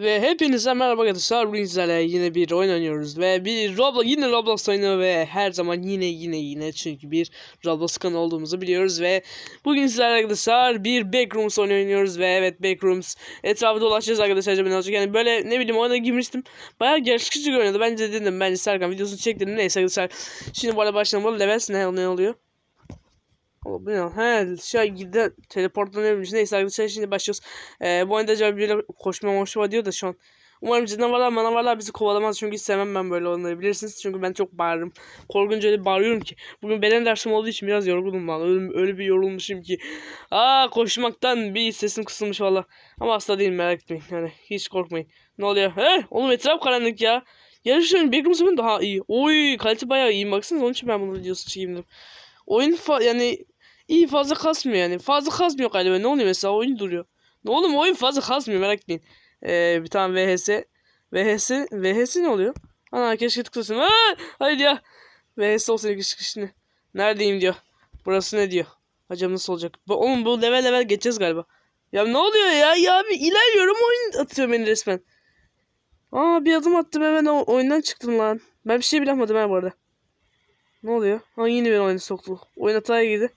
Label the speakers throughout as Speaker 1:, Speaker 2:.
Speaker 1: Ve hepinize merhaba arkadaşlar. Bugün sizlerle yine bir oyun oynuyoruz. Ve bir Roblox, yine Roblox oyunu ve her zaman yine yine yine çünkü bir Roblox kanalı olduğumuzu biliyoruz. Ve bugün sizlerle arkadaşlar bir Backrooms oyunu oynuyoruz. Ve evet Backrooms etrafı dolaşacağız arkadaşlar. acaba ne olacak? Yani böyle ne bileyim oyuna girmiştim. Bayağı gerçekçi görünüyordu. Bence dedim bence Serkan videosunu çek dedim. Neyse arkadaşlar. Şimdi bu arada başlayalım. Level ne, ne oluyor? O bu ne? He şey gide teleportlanıyormuş. Neyse arkadaşlar şimdi başlıyoruz. Ee, bu oyunda acaba böyle koşma moşma diyor da şu an. Umarım canavarlar manavarlar bizi kovalamaz çünkü sevmem ben böyle oyunları bilirsiniz. Çünkü ben çok bağırırım. Korkunca öyle bağırıyorum ki. Bugün beden dersim olduğu için biraz yorgunum lan. Öyle, öyle bir yorulmuşum ki. Aa koşmaktan bir sesim kısılmış valla. Ama hasta değilim merak etmeyin. Yani hiç korkmayın. Ne oluyor? He? Oğlum etraf karanlık ya. Yarışın Backrooms'un daha iyi. Oy kalite bayağı iyi. Baksanıza onun için ben bunu videosu çekeyim dedim. Oyun fa yani iyi fazla kasmıyor yani. Fazla kasmıyor galiba. Ne oluyor mesela oyun duruyor. Ne oğlum oyun fazla kasmıyor merak etmeyin. Ee, bir tane VHS. VHS. VHS ne oluyor? Ana keşke tıklasın. Aa, hayır ya. VHS olsaydı keşke şimdi. Neredeyim diyor. Burası ne diyor. Acaba nasıl olacak? Bu, oğlum bu level level geçeceğiz galiba. Ya ne oluyor ya? Ya bir ilerliyorum oyun atıyor beni resmen. Aa bir adım attım hemen o oyundan çıktım lan. Ben bir şey bilamadım ha bu arada. Ne oluyor? Ha yine beni oyuna soktu. Oyun hataya girdi.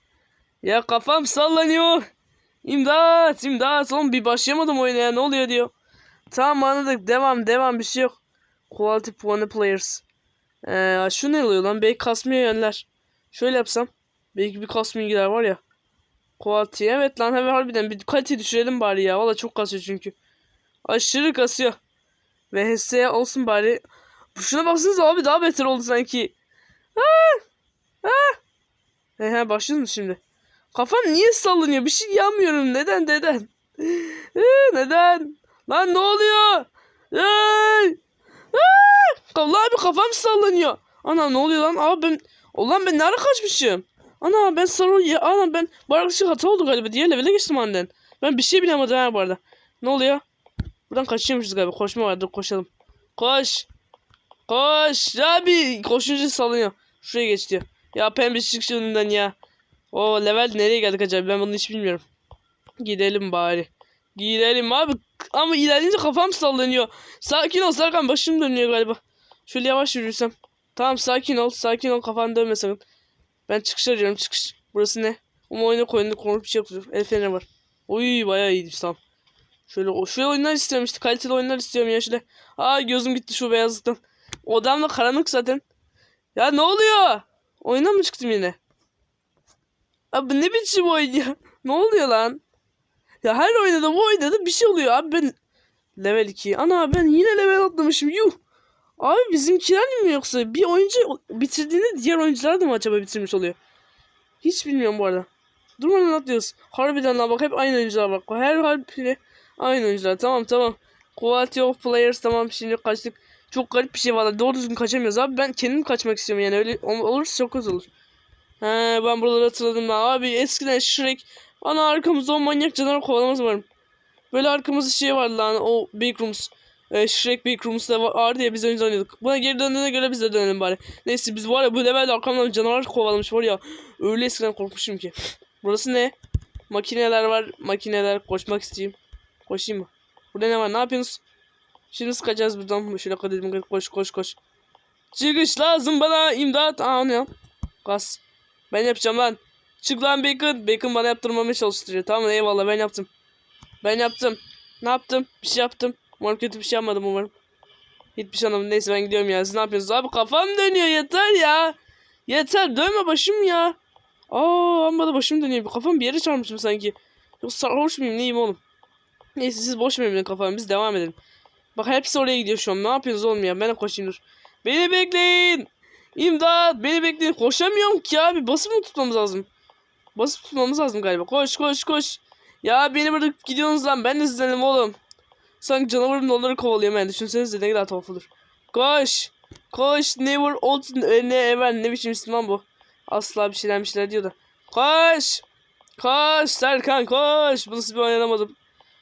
Speaker 1: Ya kafam sallanıyor. İmdat imdat. Oğlum bir başlayamadım oyuna ya ne oluyor diyor. Tamam anladık devam devam bir şey yok. Quality puanı players. Ee, şu ne oluyor lan? Belki kasmıyor yönler. Şöyle yapsam. Belki bir kasmıyor gider var ya. Quality evet lan hemen harbiden bir kalite düşürelim bari ya. Valla çok kasıyor çünkü. Aşırı kasıyor. Ve HS olsun bari. Şuna baksanıza abi daha beter oldu sanki. Aa! Aa! He he başlıyoruz mu şimdi? Kafam niye sallanıyor? Bir şey yapmıyorum. Neden neden? Ee, neden? Lan ne oluyor? Aa! Allah abi kafam sallanıyor. Ana ne oluyor lan? Abi ben Ulan ben nereye kaçmışım? Ana ben sarı ya ana ben bu arkadaşlık hata oldu galiba diye levele geçtim aniden. Ben bir şey bilemedim ha bu arada. Ne oluyor? Buradan kaçıyormuşuz galiba. Koşma vardı koşalım. Koş. Koş. Abi koşunca salınıyor. Şuraya geç diyor. Ya pembe çık şu önünden ya. O level nereye geldik acaba ben bunu hiç bilmiyorum. Gidelim bari. Gidelim abi. Ama ilerleyince kafam sallanıyor. Sakin ol Serkan başım dönüyor galiba. Şöyle yavaş yürürsem. Tamam sakin ol. Sakin ol kafan dönme sakın. Ben çıkış arıyorum çıkış. Burası ne? Ama oyuna koyunda korkunç bir şey yapıyor. El feneri var. Oy bayağı iyiymiş tamam. Şöyle o şöyle oyunlar istiyorum işte kaliteli oyunlar istiyorum ya şöyle. Aa gözüm gitti şu beyazlıktan. Odam da karanlık zaten. Ya ne oluyor? Oyuna mı çıktım yine? Abi ne biçim oyun ya? Ne oluyor lan? Ya her oyunda da bir şey oluyor abi ben level 2. Ana ben yine level atlamışım. Yuh. Abi bizimkiler mi yoksa bir oyuncu bitirdiğinde diğer oyuncular da mı acaba bitirmiş oluyor? Hiç bilmiyorum bu arada. Durmadan atlıyoruz. Harbiden lan bak hep aynı oyuncular bak. Her harbi aynı oyuncular. Tamam tamam. Quality of players tamam şimdi kaçtık. Çok garip bir şey var. Doğru düzgün kaçamıyoruz abi. Ben kendim kaçmak istiyorum yani öyle ol- olursa çok kötü olur. He ben buraları hatırladım ben. Abi eskiden Shrek ana arkamızda o manyak canavar kovalamaz varım. Böyle arkamızda şey vardı lan o Backrooms. E, Shrek Backrooms'da vardı ya biz önce oynuyorduk. Buna geri döndüğüne göre biz de dönelim bari. Neyse biz var ya bu levelde arkamdan canavar kovalamış var ya. Öyle eskiden korkmuşum ki. Burası ne? Makineler var. Makineler koşmak isteyeyim. Koşayım mı? Burada ne var? Ne yapıyorsunuz? Şimdi sıkacağız buradan. Şöyle kadedim koş koş koş. Çıkış lazım bana imdat. Aa ne ya? Gaz. Ben yapacağım lan. Çık lan Bacon. Bacon bana yaptırmamaya çalıştırıyor. Tamam eyvallah ben yaptım. Ben yaptım. Ne yaptım? Bir şey yaptım. Umarım kötü bir şey yapmadım umarım. Hiçbir şey anlamadım. Neyse ben gidiyorum ya. Siz ne yapıyorsunuz? Abi kafam dönüyor yeter ya. Yeter dönme başım ya. Aa amma da başım dönüyor. Kafam bir yere çarpmışım sanki. Yoksa sarhoş muyum neyim oğlum? Neyse siz boş verin kafamı. Biz devam edelim. Bak hepsi oraya gidiyor şu an. Ne yapıyorsunuz oğlum ya? Ben de koşayım dur. Beni bekleyin. İmdat beni bekleyin. Koşamıyorum ki abi. Basıp mı tutmamız lazım? Basıp tutmamız lazım galiba. Koş koş koş. Ya beni bırakıp gidiyorsunuz lan. Ben de sizdenim oğlum. Sanki canavarın onları kovalıyor ben. Düşünsenize ne kadar tuhaf olur. Koş. Koş. Never old e, ne ever ne biçim isim lan bu. Asla bir şeyler bir şeyler diyor da. Koş. Koş Serkan koş. Bu nasıl bir oynanamadım.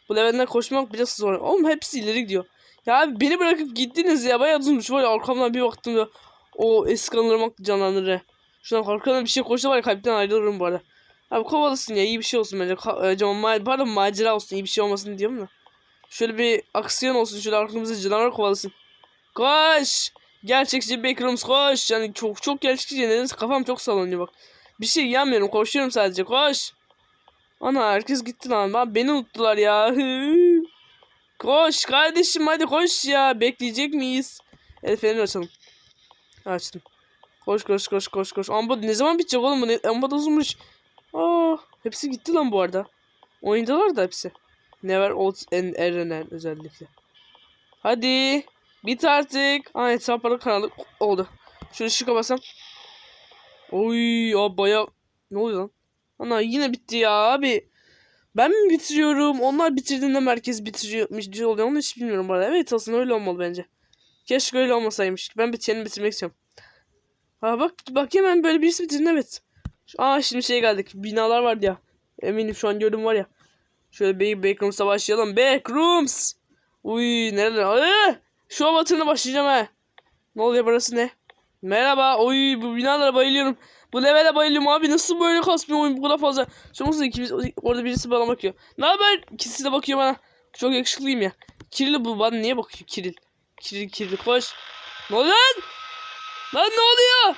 Speaker 1: Bu levelden koşmak biraz zor. Oğlum hepsi ileri gidiyor. Ya abi beni bırakıp gittiniz ya. Bayağı uzunmuş. Var ya arkamdan bir baktım da. O eski anılarım canlanır ya. Şuradan arkadan bir şey koştu var ya kalpten ayrılırım bu arada. Abi kovalasın ya iyi bir şey olsun bence. Ka e, ma pardon macera olsun iyi bir şey olmasın diyorum da. Şöyle bir aksiyon olsun. Şöyle arkamızda canavar kovalasın. Koş. Gerçekçi Backrooms koş. Yani çok çok gerçekçi. Nedense kafam çok sallanıyor bak. Bir şey yanmıyorum. Koşuyorum sadece. Koş. Ana herkes gitti lan. Lan beni unuttular ya. koş kardeşim hadi koş ya. Bekleyecek miyiz? El açalım. Açtım. Koş koş koş koş koş. Amba ne zaman bitecek oğlum bu? Ne, amba da uzunmuş. Aa, hepsi gitti lan bu arada. Oyundalar da hepsi. Never Old and Erener özellikle. Hadi. Bit artık. Aa hesapları karanlık oldu. Şöyle şıka basam. Oy ya baya. Ne oluyor lan? Ana yine bitti ya abi. Ben mi bitiriyorum? Onlar bitirdiğinde merkez bitiriyormuş diye oluyor. Onu hiç bilmiyorum bu arada. Evet aslında öyle olmalı bence. Keşke öyle olmasaymış. Ben biteni bitirmek istiyorum. Ha bak bak hemen böyle birisi bitirdi evet. Aa şimdi şey geldik. Binalar vardı ya. Eminim şu an gördüm var ya. Şöyle Big Backrooms'a başlayalım. Backrooms. Uy nereler? Aa, şu avatırına başlayacağım ha. Ne oluyor burası ne? Merhaba. Oy bu binalara bayılıyorum. Bu levele bayılıyorum abi. Nasıl böyle kasmıyor oyun bu kadar fazla. Şu nasıl ikimiz orada birisi bana bakıyor. Ne haber? İkisi de bakıyor bana. Çok yakışıklıyım ya. Kiril bu bana niye bakıyor Kiril? Kiril Kiril koş. Ne oluyor lan? Lan ne oluyor?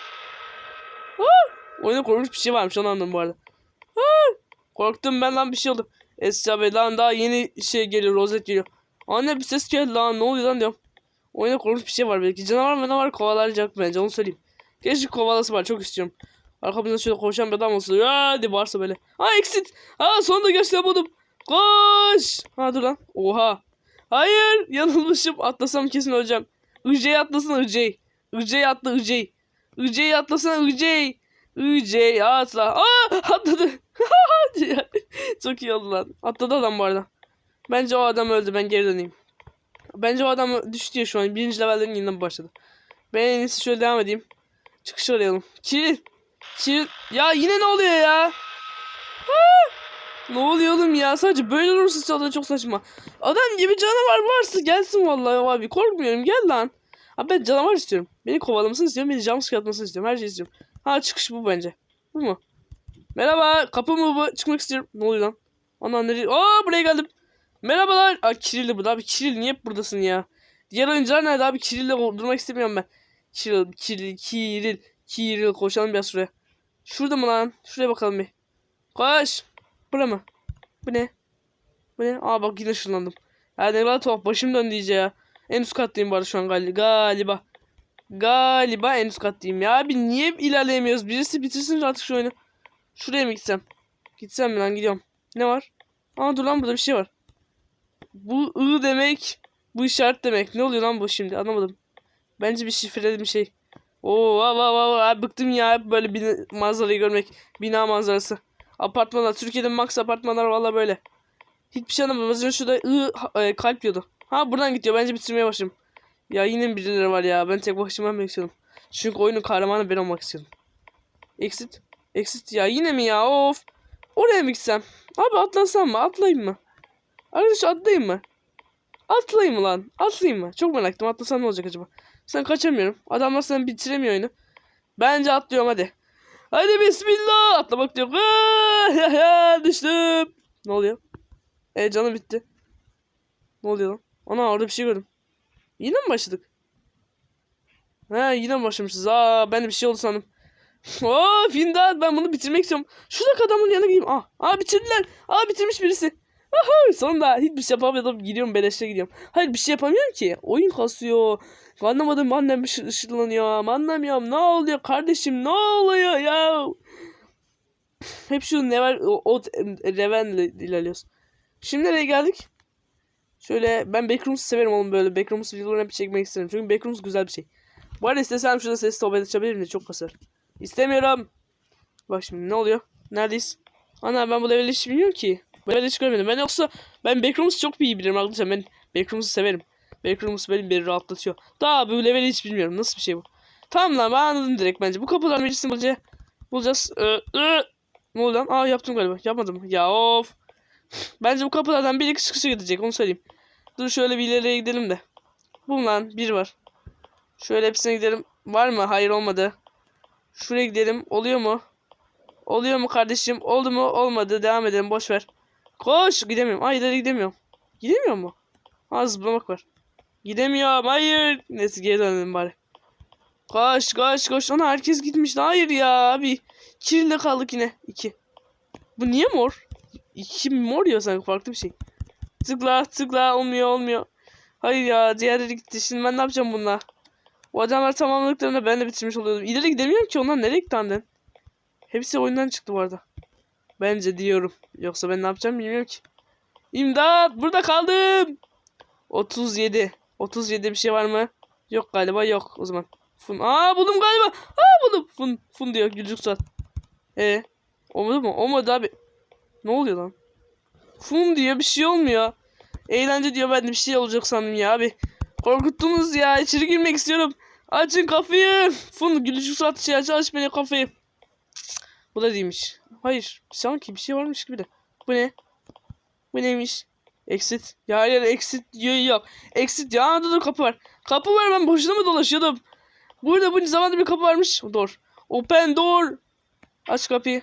Speaker 1: Ha! Oyunda korkunç bir şey varmış onu anladım bu arada. Ha! Korktum ben lan bir şey oldu. Esra Bey lan daha yeni şey geliyor rozet geliyor. Anne bir ses geldi lan ne oluyor lan diyorum. Oyunda korkunç bir şey var belki. Canavar manavar kovalayacak bence onu söyleyeyim. Keşke kovalası var çok istiyorum. Arkamızdan şöyle koşan bir adam olsun. Ya hadi varsa böyle. Ha exit. Ha sonunda geçti buldum. Koş. Ha dur lan. Oha. Hayır yanılmışım. Atlasam kesin öleceğim. Icey atlasın Icey. Icey atla Icey. Icey atlasana Icey. Icey atla. Aa atladı. Çok iyi oldu lan. Atladı adam bu arada. Bence o adam öldü. Ben geri döneyim. Bence o adam düştü ya şu an. Birinci levellerin yeniden başladı. Ben en iyisi şöyle devam edeyim. Çıkış arayalım. Kiril. Kiril. Ya yine ne oluyor ya? Ha! Ne oluyor oğlum ya? Sadece böyle olursa çalıyor çok saçma. Adam gibi canavar varsa gelsin vallahi abi. Korkmuyorum gel lan. Abi ben canavar istiyorum. Beni kovalamasını istiyorum. Beni jumpscare atmasını istiyorum. Her şeyi istiyorum. Ha çıkış bu bence. Bu mu? Merhaba. Kapı mı bu? Çıkmak istiyorum. Ne oluyor lan? Ana nereye? Aa buraya geldim. Merhabalar. Aa Kiril'de bu da. Abi Kiril niye hep buradasın ya? Diğer oyuncular nerede abi? Kiril'le durmak istemiyorum ben. Kiril, Kiril, Kiril, Kiril. Koşalım biraz şuraya. Şurada mı lan? Şuraya bakalım bir. Koş. Bura mı? Bu ne? Bu ne? Aa bak yine ışınlandım. Ya ne kadar tuhaf. Başım döndü iyice ya. En üst kattayım bu arada şu an gal galiba. Galiba en üst kattayım. Ya abi niye ilerleyemiyoruz? Birisi bitirsin artık şu oyunu. Şuraya mı gitsem? Gitsem mi lan gidiyorum. Ne var? Aa dur lan burada bir şey var. Bu ı demek. Bu işaret demek. Ne oluyor lan bu şimdi? Anlamadım. Bence bir şifreli bir şey. Oo va va va va bıktım ya böyle bir manzarayı görmek. Bina manzarası. Apartmanlar. Türkiye'de max apartmanlar valla böyle. Hiçbir şey anlamadım. Az önce şurada ı e, kalp diyordu. Ha buradan gidiyor. Bence bitirmeye başlayayım. Ya yine birileri var ya. Ben tek başıma mı istiyorum? Çünkü oyunun kahramanı ben olmak istiyorum. Exit. Exit ya yine mi ya of. Oraya mı gitsem? Abi atlasam mı? Atlayayım mı? Arkadaş atlayayım mı? Atlayayım mı lan? Atlayayım mı? Çok merak ettim. Atlasam ne olacak acaba? Sen kaçamıyorum. Adamlar sen bitiremiyor oyunu. Bence atlıyorum hadi. Hadi bismillah. Atlamak diyor. Aa, Düştüm. Ne oluyor? E canım bitti. Ne oluyor lan? Ana orada bir şey gördüm. Yine mi başladık? He yine mi başlamışız? Aa ben de bir şey oldu sandım. Of imdat ben bunu bitirmek istiyorum. Şuradaki adamın yanına gideyim. Ah, aa bitirdiler. Aa bitirmiş birisi. Aha, sonunda hiçbir şey yapamadım. Gidiyorum beleşe gidiyorum. Hayır bir şey yapamıyorum ki. Oyun kasıyor. Anlamadım annem ışı- ışınlanıyor. Anlamıyorum. Ne oluyor kardeşim? Ne oluyor ya? Hep şu never o, o Reven'le ilerliyoruz. Şimdi nereye geldik? Şöyle ben Backrooms'u severim oğlum böyle. Backrooms videolarını hep çekmek isterim. Çünkü Backrooms güzel bir şey. Bu arada istesem şurada sesli sohbet açabilirim de çok kasar. İstemiyorum. Bak şimdi ne oluyor? Neredeyiz? Ana ben bu level'i hiç bilmiyorum ki. Bu level'i hiç görmedim. Ben yoksa ben Backrooms'u çok iyi bilirim arkadaşlar. Ben Backrooms'u severim. Backrooms beni, beni rahatlatıyor. Daha bu level'i hiç bilmiyorum. Nasıl bir şey bu? Tamam lan ben anladım direkt bence. Bu kapıların birisini bulacağız. Bulacağız. Ee, ee. Ne oldu lan? Aa yaptım galiba. Yapmadım. Ya of. Bence bu kapılardan biri çıkışa gidecek. Onu söyleyeyim. Dur şöyle bir ileriye gidelim de. Bu lan bir var. Şöyle hepsine gidelim. Var mı? Hayır olmadı. Şuraya gidelim. Oluyor mu? Oluyor mu kardeşim? Oldu mu? Olmadı. Devam edelim. Boş ver. Koş. Gidemiyorum. Ay ileri gidemiyorum. Gidemiyor mu? Az zıplamak var. Gidemiyorum. Hayır. Neyse geri dönelim bari. Koş koş koş. Ana herkes gitmiş. Hayır ya abi. Kirille kaldık yine. İki. Bu niye mor? İki mor ya sanki farklı bir şey. Tıkla tıkla olmuyor olmuyor. Hayır ya diğerleri gitti. Şimdi ben ne yapacağım bununla? O adamlar tamamladıklarında ben de bitirmiş oluyordum. İleri gidemiyorum ki onlar nereye gitti annen? Hepsi oyundan çıktı bu arada. Bence diyorum. Yoksa ben ne yapacağım bilmiyorum ki. İmdat burada kaldım. 37. 37 bir şey var mı? Yok galiba yok o zaman. Fun. Aa buldum galiba. Aa buldum. Fun. Fun diyor gülcük saat. E olmadı mı? Olmadı abi. Ne oluyor lan? Fun diyor bir şey olmuyor. Eğlence diyor ben de bir şey olacak sandım ya abi. Korkuttunuz ya içeri girmek istiyorum. Açın kapıyı. Fun gülücük saat şey aç aç beni kapıyı. Bu da değilmiş. Hayır sanki bir şey varmış gibi de. Bu ne? Bu neymiş? Exit. Ya hayır exit diyor yok. Exit ya dur dur kapı var. Kapı var ben boşuna mı dolaşıyordum? Burada bu zamanda bir kapı varmış. Door. Open door. Aç kapıyı.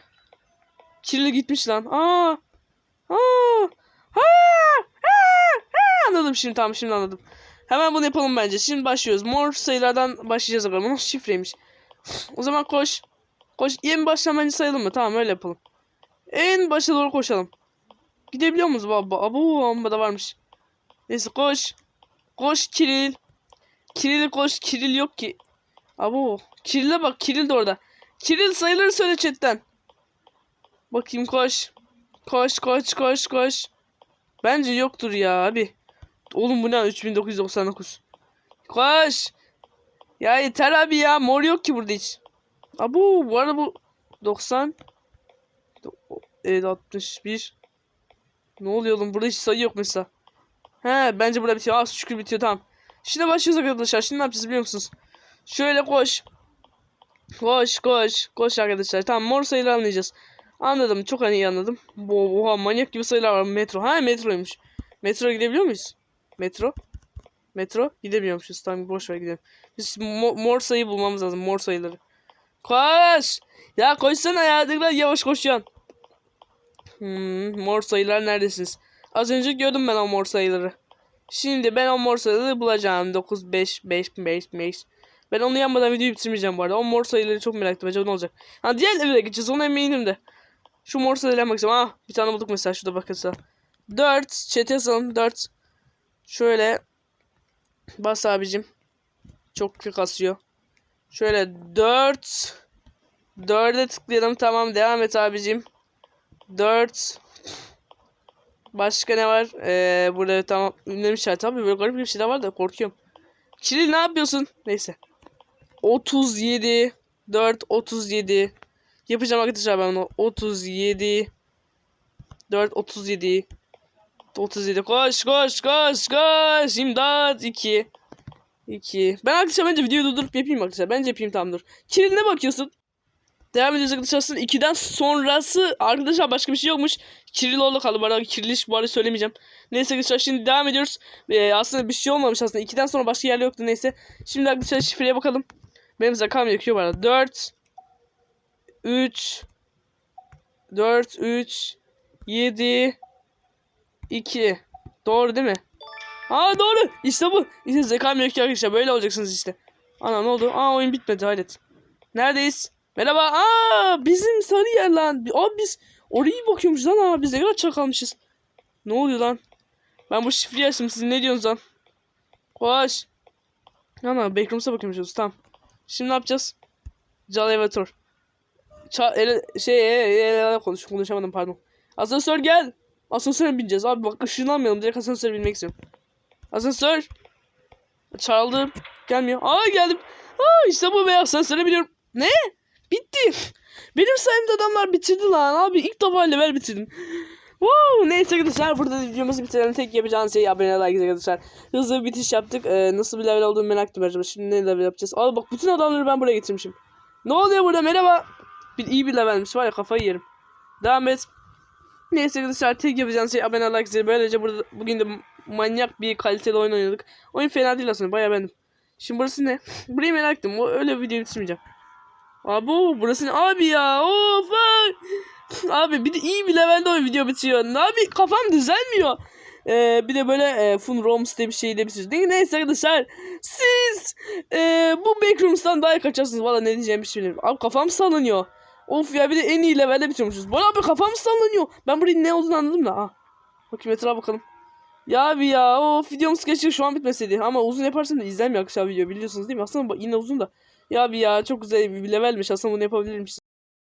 Speaker 1: Kirli gitmiş lan. Aa. Aa. Ha. Anladım şimdi tamam şimdi anladım. Hemen bunu yapalım bence. Şimdi başlıyoruz. Mor sayılardan başlayacağız bakalım. Bunun şifreymiş. O zaman koş. Koş. En baştan bence sayalım mı? Tamam öyle yapalım. En başa doğru koşalım. Gidebiliyor muyuz baba? Abo amma da varmış. Neyse koş. Koş Kiril. Kiril koş. Kiril yok ki. Abo. Kiril'e bak. Kiril de orada. Kiril sayıları söyle chatten. Bakayım koş. Koş koş koş koş. Bence yoktur ya abi. Oğlum bu ne? 3999. Koş. Ya yeter abi ya. Mor yok ki burada hiç. Abo bu arada bu 90 Evet 61 Ne oluyor oğlum? Burada hiç sayı yok mesela. He bence burada bitiyor. Az şükür bitiyor tamam. Şimdi başlıyoruz arkadaşlar. Şimdi ne yapacağız biliyor musunuz? Şöyle koş. Koş koş. Koş arkadaşlar. Tamam mor sayıları anlayacağız. Anladım. Çok hani iyi anladım. Bu oha manyak gibi sayılar var. Metro. Ha metroymuş. Metro gidebiliyor muyuz? Metro. Metro gidemiyormuşuz. Tamam boş ver gidelim. Biz mo- mor sayı bulmamız lazım. Mor sayıları. Koş. Ya koşsana ya. Ne yavaş koşuyorsun. Hmm, mor sayılar neredesiniz? Az önce gördüm ben o mor sayıları. Şimdi ben o mor sayıları bulacağım. 9, 5, 5, 5, 5. Ben onu yanmadan videoyu bitirmeyeceğim bu arada. O mor sayıları çok merak ettim. Acaba ne olacak? Ha diğer eve de gideceğiz. Ona eminim de. Şu mor sayılara bakacağım. Ah bir tane bulduk mesela. Şurada bakırsa. 4. Chat yazalım. 4. Şöyle. Bas abicim. Çok kasıyor. Şöyle 4. 4'e tıklayalım. Tamam devam et abicim. 4 Başka ne var? Ee, burada tamam ünlem işareti abi böyle garip bir şeyler var da korkuyorum. Kiril ne yapıyorsun? Neyse. 37 4 37 Yapacağım arkadaşlar ben onu. 37 4 37 37 koş koş koş koş imdat 2 2 Ben arkadaşlar bence videoyu durdurup yapayım arkadaşlar. Bence yapayım tamam dur. Kiril ne bakıyorsun? Devam ediyoruz arkadaşlar. 2'den sonrası arkadaşlar başka bir şey yokmuş. Kiril orada kaldı. Bu arada Kiriliş bu arada söylemeyeceğim. Neyse arkadaşlar şimdi devam ediyoruz. Ee, aslında bir şey olmamış aslında. 2'den sonra başka yer yoktu neyse. Şimdi arkadaşlar şifreye bakalım. Benim zakam yakıyor arada. 4 3 4 3 7 2 Doğru değil mi? Aa doğru. İşte bu. İşte zekam yakıyor arkadaşlar. Böyle olacaksınız işte. Ana ne oldu? Aa oyun bitmedi hayret. Neredeyiz? Merhaba. Aa bizim sarı yer lan. Abi biz orayı bakıyormuş lan abi. Biz ne kadar çakalmışız. Ne oluyor lan? Ben bu şifreyi açtım. Siz ne diyorsunuz lan? Koş. Ana backrooms'a bakıyormuşuz. Tamam. Şimdi ne yapacağız? Cal elevator. Ça ele şey ele, ele, konuş konuşamadım pardon. Asansör gel. Asansöre bineceğiz abi bak ışınlanmayalım direkt asansöre binmek istiyorum. Asansör. Çağırdım. Gelmiyor. Aa geldim. Aa işte bu be asansöre biniyorum. Ne? Bitti. Benim sayemde adamlar bitirdi lan abi. ilk defa level bitirdim. Wow, neyse arkadaşlar burada videomuzu bitirelim. Tek yapacağınız şey abone like arkadaşlar. Hızlı bir bitiş yaptık. Ee, nasıl bir level olduğunu merak ettim acaba. Şimdi ne level yapacağız? Abi bak bütün adamları ben buraya getirmişim. Ne oluyor burada merhaba. Bir iyi bir levelmiş var ya kafayı yerim. Devam et. Neyse arkadaşlar tek yapacağınız şey abone like zil. Böylece burada bugün de manyak bir kaliteli oyun oynadık. Oyun fena değil aslında bayağı beğendim. Şimdi burası ne? Burayı merak ettim. O öyle bir video bitirmeyeceğim. Abi burası ne? Abi ya of. ay. Abi bir de iyi bir levelde o video bitiyor. Abi kafam düzelmiyor. Ee, bir de böyle e, Fun Roms diye bir şey de bir şey. Neyse arkadaşlar siz e, bu Backrooms'tan daha kaçarsınız. Valla ne diyeceğimi bilmiyorum. Abi kafam sallanıyor. Of ya bir de en iyi levelde bitiriyormuşuz. Bana abi kafam sallanıyor. Ben burayı ne olduğunu anladım da. Ha. Bakayım etrafa bakalım. Ya abi ya of videomuz geçecek şu an bitmeseydi. Ama uzun yaparsam da izlenmiyor arkadaşlar video biliyorsunuz değil mi? Aslında yine uzun da. Ya abi ya çok güzel bir levelmiş aslında bunu yapabilirmiş.